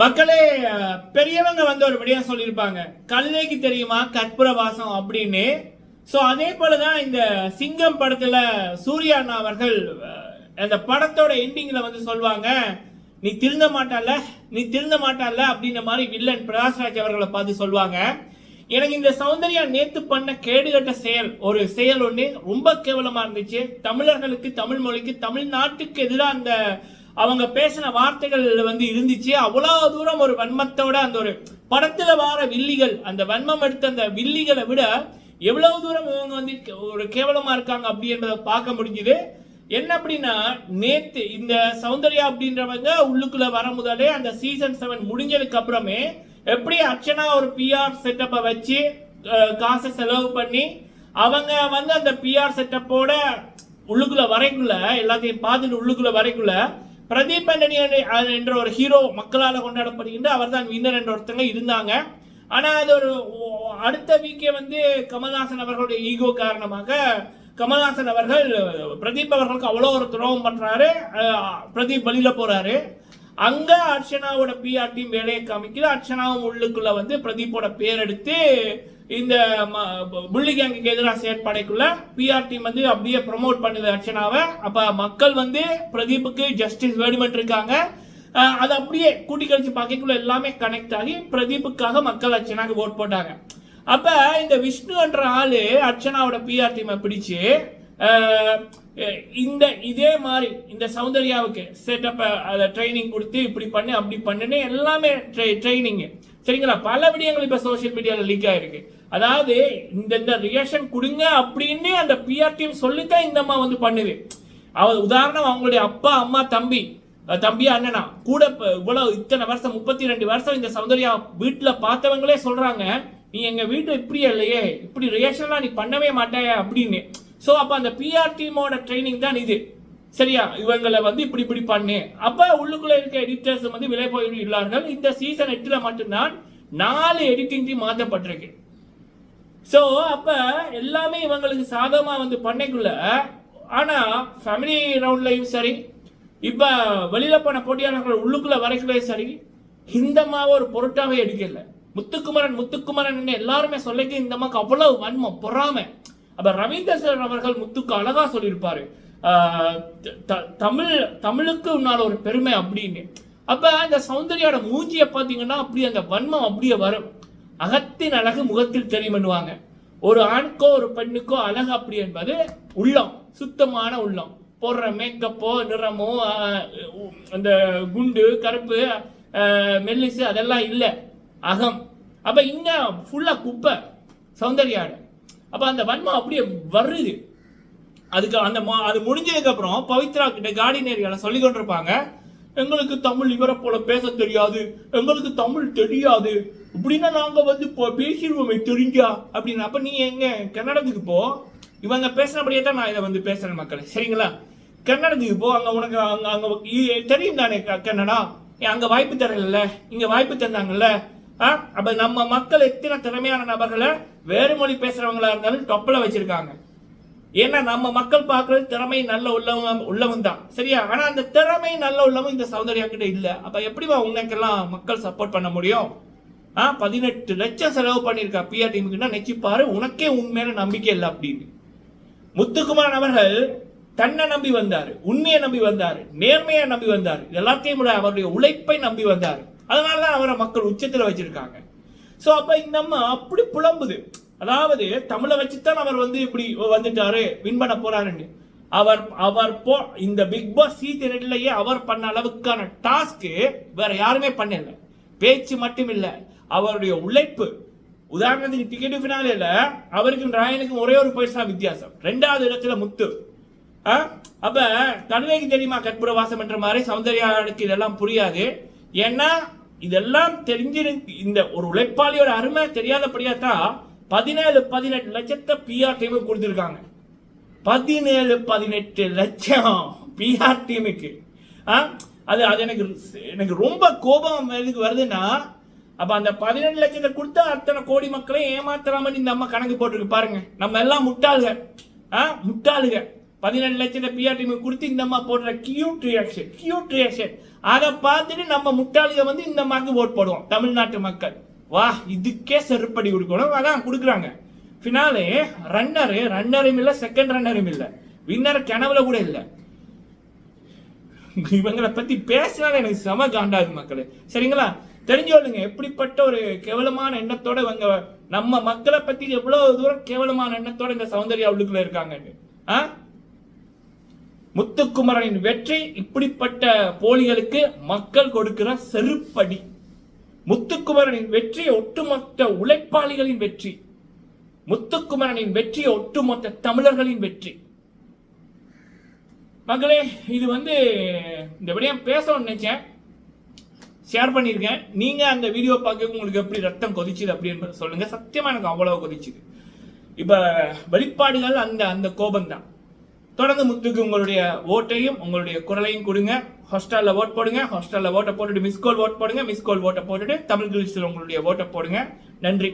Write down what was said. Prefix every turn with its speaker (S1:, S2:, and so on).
S1: மக்களே பெரியவங்க வந்து ஒரு விடயம் சொல்லியிருப்பாங்க. கல்லைக்கு தெரியுமா? கற்பூர வாசம் அப்படின்னு. ஸோ அதே போலதான் இந்த சிங்கம் படத்துல சூர்யா அண்ணா அவர்கள் அந்த படத்தோட எண்டிங்ல வந்து சொல்லுவாங்க நீ திருந்த மாட்டால நீ திருந்த மாட்டால அப்படின்ற மாதிரி வில்லன் பிரகாஷ்ராஜ் அவர்களை பார்த்து சொல்லுவாங்க எனக்கு இந்த சௌந்தர்யா நேத்து பண்ண கேடுகட்ட செயல் ஒரு செயல் ஒன்று ரொம்ப கேவலமா இருந்துச்சு. தமிழர்களுக்கு தமிழ் மொழிக்கு தமிழ்நாட்டுக்கு எதிராக அந்த அவங்க பேசின வார்த்தைகள் வந்து இருந்துச்சு. அவ்வளோ தூரம் ஒரு வன்மத்தோட அந்த ஒரு படத்தில் வார வில்லிகள் அந்த வன்மம் எடுத்த அந்த வில்லிகளை விட எவ்வளவு தூரம் இவங்க வந்து ஒரு கேவலமாக இருக்காங்க அப்படி என்பதை பார்க்க முடிஞ்சுது. என்ன அப்படின்னா நேத்து இந்த சௌந்தர்யா அப்படின்றவங்க உள்ளுக்குள்ள வர முதலே அந்த சீசன் செவன் முடிஞ்சதுக்கு அப்புறமே எப்படி அர்ச்சனா ஒரு பிஆர் செட்டப்பை வச்சு காசை செலவு பண்ணி அவங்க வந்து அந்த பிஆர் செட்டப்போட உள்ளுக்குள்ள வரைக்குள்ள எல்லாத்தையும் பார்த்துட்டு உள்ளுக்குள்ள வரைக்குள்ள பிரதீப் ஆண்டனி என்ற ஒரு ஹீரோ மக்களால் கொண்டாடப்படுகின்ற அவர் தான் வின்னர் என்ற ஒருத்தங்க இருந்தாங்க. ஆனால் அது ஒரு அடுத்த வீக்கே வந்து கமல்ஹாசன் அவர்களுடைய ஈகோ காரணமாக கமல்ஹாசன் அவர்கள் பிரதீப் அவர்களுக்கு அவ்வளோ ஒரு துரோகம் பண்ணுறாரு பிரதீப் வழியில் போகிறாரு அங்கே அர்ச்சனாவோட பிஆர் டீம் வேலையை காமிக்குது. அர்ச்சனாவும் உள்ளுக்குள்ளே வந்து பிரதீப்போட பேர் எடுத்து இந்த புள்ளி கேங்குக்கு எதிராக செயற்பாடைக்குள்ள பிஆர் டீம் வந்து அப்படியே ப்ரொமோட் பண்ணுது அர்ச்சனாவை. அப்போ மக்கள் வந்து பிரதீப்புக்கு ஜஸ்டிஸ் வேணுமென்று இருக்காங்க. அது அப்படியே கூட்டி கழிச்சு பார்க்கக்குள்ள எல்லாமே கனெக்ட் ஆகி பிரதீப்புக்காக மக்கள் அர்ச்சனாக்கு ஓட் போட்டாங்க. அப்போ இந்த விஷ்ணுன்ற ஆள் அர்ச்சனாவோட பிஆர் டீமை பிடிச்சு இந்த இதே மாதிரி இந்த சௌந்தர்யாவுக்கு செட்டப் அதை ட்ரைனிங் கொடுத்து இப்படி பண்ணு அப்படி பண்ணுன்னு எல்லாமே ட்ரை ட்ரைனிங்கு சரிங்களா? பல விடயங்கள் இப்போ சோஷியல் மீடியாவில் லீக் ஆயிருக்கு. அதாவது இந்த இந்த ரியாக்ஷன் கொடுங்க அப்படின்னு அந்த பிஆர் டீம் சொல்லித்தான் இந்த அம்மா வந்து பண்ணுது. அவ உதாரணம் அவங்களுடைய அப்பா அம்மா தம்பி தம்பியா தம்பி அண்ணனா கூட இவ்வளவு இத்தனை வருஷம் முப்பத்தி ரெண்டு வருஷம் இந்த சௌந்தர்யா வீட்டில் பார்த்தவங்களே சொல்றாங்க நீ எங்க வீட்டு இப்படி இல்லையே இப்படி ரியாக்ஷன்லாம் நீ பண்ணவே மாட்டே அப்படின்னு. ஸோ அப்போ அந்த பிஆர் டீமோட ட்ரைனிங் தான் இது. சரியா? இவங்களை வந்து இப்படி இப்படி பண்ணு. அப்போ உள்ளுக்குள்ளே இருக்க எடிட்டர்ஸ் வந்து விலை போய் உள்ளார்கள் இந்த சீசன் எட்டில் மட்டும்தான் நாலு எடிட்டிங் டீம் மாற்றப்பட்டிருக்கு. ஸோ அப்போ எல்லாமே இவங்களுக்கு சாதமாக வந்து பண்ணைக்குள்ள ஆனால் ஃபேமிலி ரவுண்ட்லையும் சரி இப்போ வெளியில் போன போட்டியாளர்கள் உள்ளுக்குள்ளே வரைக்குள்ளே சரி இந்த ஒரு பொருட்டாகவே எடுக்கல. முத்துக்குமரன் முத்துக்குமரன் எல்லாருமே சொல்லிக்கு இந்த அம்மாக்கு அவ்வளவு வன்மம் பொறாமை. அப்போ ரவீந்தர் அவர்கள் முத்துக்கு அழகாக சொல்லியிருப்பார். த- தமிழ் தமிழுக்கு உன்னால ஒரு பெருமை அப்படின்னு. அப்போ அந்த சௌந்தர்யோட மூஞ்சியை பார்த்தீங்கன்னா அப்படி அந்த வன்மம் அப்படியே வரும். அகத்தின் அழகு முகத்தில் தெரியும் பண்ணுவாங்க ஒரு ஆணுக்கோ ஒரு பெண்ணுக்கோ அழகு அப்படி என்பது உள்ளம் சுத்தமான உள்ளம். போடுற மேக்கப்போ நிறமோ அந்த குண்டு கருப்பு மெல்லிசு அதெல்லாம் இல்லை. அகம். அப்போ இங்கே ஃபுல்லாக குப்பை சௌந்தர்யாடு அப்போ அந்த வன்மம் அப்படியே வருது. அதுக்கு அந்த மா- அது முடிஞ்சதுக்கப்புறம் பவித்ரா கிட்ட கார்டன் ஏரியால சொல்லி கொண்டிருப்பாங்க. எங்களுக்கு தமிழ் இவரை போல பேச தெரியாது. எங்களுக்கு தமிழ் தெரியாது. இப்படின்னா நாங்க வந்து இப்போ பேசிடுவோமே தெரிஞ்சா. அப்படின்னு அப்ப நீ எங்க? கன்னடத்துக்கு போ. இவங்க பேசினபடியே தான் நான் இதை வந்து பேசுறேன் மக்களே. சரிங்களா? கன்னடத்துக்கு போ. அங்க உனக்கு அங்க அங்க தெரியும் தானே க- கன்னடா? ஏன் அங்க வாய்ப்பு தரல இங்க வாய்ப்பு தந்தாங்கல்ல. ஆ? அப்ப நம்ம மக்கள் எத்தனை திறமையான நபர்களை வேறு மொழி பேசுறவங்களா இருந்தாலும் டொப்பல வச்சிருக்காங்க. ஏன்னா நம்ம மக்கள் பார்க்கறது திறமை நல்ல உள்ளவங்க உள்ளவன் தான். சரியா? ஆனா அந்த திறமை நல்ல உள்ளவன் இந்த சௌந்தர்யா கிட்ட இல்ல. அப்ப எப்படிவா உனக்கெல்லாம் மக்கள் சப்போர்ட் பண்ண முடியும்? ஆ பதினெட்டு லட்சம் செலவு பண்ணியிருக்கா பிஆர் டீமுக்குன்னா நெச்சு உனக்கே உனக்கே உண்மையான நம்பிக்கை இல்லை அப்படின்னு. முத்துக்குமார் அவர்கள் தன்னை நம்பி வந்தார் உண்மையை நம்பி வந்தார் நேர்மையை நம்பி வந்தார். எல்லாத்தையும் விட அவருடைய உழைப்பை நம்பி வந்தார். அதனால தான் அவரை மக்கள் உச்சத்தில் வச்சிருக்காங்க. ஸோ அப்போ இந்த அம்மா அப்படி புலம்புது. அதாவது தமிழை வச்சுத்தான் அவர் வந்து இப்படி வந்துட்டாரு வின் பண்ண போறாருன்னு. அவர் அவர் போ இந்த பிக் பாஸ் சீசன்லயே அவர் பண்ண அளவுக்கான டாஸ்க்கு வேற யாருமே பண்ணல. பேச்சு மட்டும் இல்லை அவருடைய உழைப்பு. உதாரணத்துக்கு டிக்கெட் ஃபினாலேல அவருக்கும் ராயனுக்கும் ஒரே ஒரு பைசா வித்தியாசம். ரெண்டாவது இடத்துல முத்து. ஆ? அப்ப கண்ணைக்கு தெரியுமா கற்பூர வாசம் என்ற மாதிரி சௌந்தர்யாவுக்கு இதெல்லாம் புரியாது. ஏன்னா இதெல்லாம் தெரிஞ்சிரு இந்த ஒரு உழைப்பாளியோட அருமை தெரியாதபடியா தான் பதினேழு பதினெட்டு லட்சத்தை பிஆர் டீமுக்கு கொடுத்துருக்காங்க. பதினேழு பதினெட்டு லட்சம் பிஆர் டீமுக்கு ஆ? அது அது எனக்கு எனக்கு ரொம்ப கோபம் எதுக்கு வருதுன்னா அப்போ அந்த பதினெட்டு லட்சத்தை கொடுத்தா அத்தனை கோடி மக்களையும் ஏமாத்தலாம இந்த அம்மா கணக்கு போட்டிருக்கு பாருங்க. நம்ம எல்லாம் முட்டாளுக. ஆ? முட்டாளுக. பதினெட்டு லட்சத்தை பிஆர் டீமுக்கு கொடுத்து இந்த அம்மா போடுற கியூட் ரியாக்ஷன் கியூட் ரியாக்ஷன் அதை பார்த்துட்டு நம்ம முட்டாளுக வந்து இந்த அம்மாவுக்கு ஓட் போடுவோம் தமிழ்நாட்டு மக்கள். வா இதுக்கே செருப்படி கொடுக்கணும். அதான் கொடுக்குறாங்க. ஃபினாலே ரன்னரு ரன்னரும் இல்லை செகண்ட் ரன்னரும் இல்லை. வின்னர் கனவுல கூட இல்லை. இவங்களை பத்தி பேசினாலே எனக்கு செம காண்டாது மக்களே. சரிங்களா? தெரிஞ்சோளுங்க எப்படிப்பட்ட ஒரு கேவலமான எண்ணத்தோட இவங்க நம்ம மக்களை பத்தி எவ்வளவு தூரம் கேவலமான எண்ணத்தோட இந்த சௌந்தர்யா உள்ளுக்குள்ள இருக்காங்கன்னு. ஆ? முத்துக்குமரனின் வெற்றி இப்படிப்பட்ட போலிகளுக்கு மக்கள் கொடுக்கிற செருப்படி. முத்துக்குமரனின் வெற்றி ஒட்டுமொத்த உழைப்பாளிகளின் வெற்றி. முத்துக்குமரனின் வெற்றி ஒட்டுமொத்த தமிழர்களின் வெற்றி. மக்களே இது வந்து இந்த விடயம் பேசணும்னு நினைச்சேன். ஷேர் பண்ணியிருக்கேன். நீங்க அந்த வீடியோ பார்க்க உங்களுக்கு எப்படி ரத்தம் கொதிச்சுது அப்படின்னு சொல்லுங்க. சத்தியமா எனக்கு அவ்வளவு கொதிச்சுது. இப்ப வெளிப்பாடுகள் அந்த அந்த கோபம் தான் தொடர்ந்து முத்துக்கு உங்களுடைய ஓட்டையும் உங்களுடைய குரலையும் கொடுங்க. ஹாஸ்டலில் ஓட் போடுங்க. ஹாஸ்டலில் ஓட்டை போட்டுட்டு மிஸ் கால் ஓட் போடுங்க. மிஸ் கால் ஓட்டை போட்டுட்டு தமிழ் கிழிச்சில் உங்களுடைய ஓட்டை போடுங்க. நன்றி.